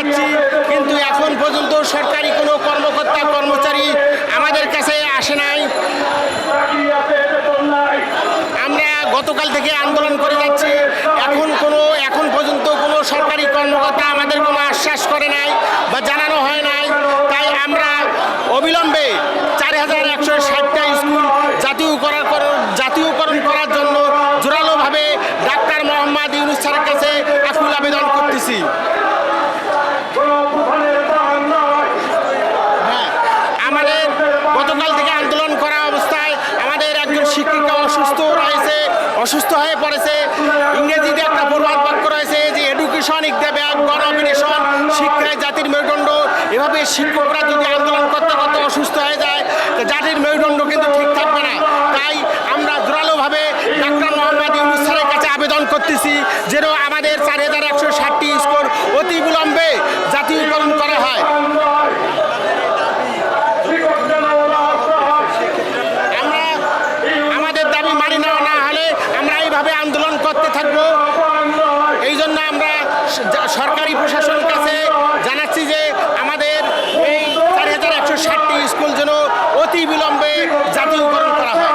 যাচ্ছি কিন্তু এখন পর্যন্ত সরকারি কোনো কর্মকর্তা, কর্মচারী আমাদের কাছে আসে নাই। আমরা গতকাল থেকে আন্দোলন করে যাচ্ছি। অসুস্থ রয়েছে, অসুস্থ হয়ে পড়েছে। ইংরেজিতে একটা প্রবাদ বাক্য রয়েছে যে এডুকেশন ইক দ্য ব্যাগ গণমিনেশন শিক্ষায় জাতির মেরুদণ্ড। এভাবে শিক্ষকরা যদি আন্দোলন করতে করতে অসুস্থ হয়ে যায়, তো জাতির মেরুদণ্ড কিন্তু ঠিক থাকবে না। তাই আমরা জোরালোভাবে ডাক্তার মোহাম্মদ ইউনুস কাছে আবেদন করতেছি, যেন আমার সরকারি প্রশাসনের কাছে জানাচ্ছি যে আমাদের এই চার হাজার একশো ষাটটি স্কুল যেন অতি বিলম্বে জাতীয়করণ করা হয়।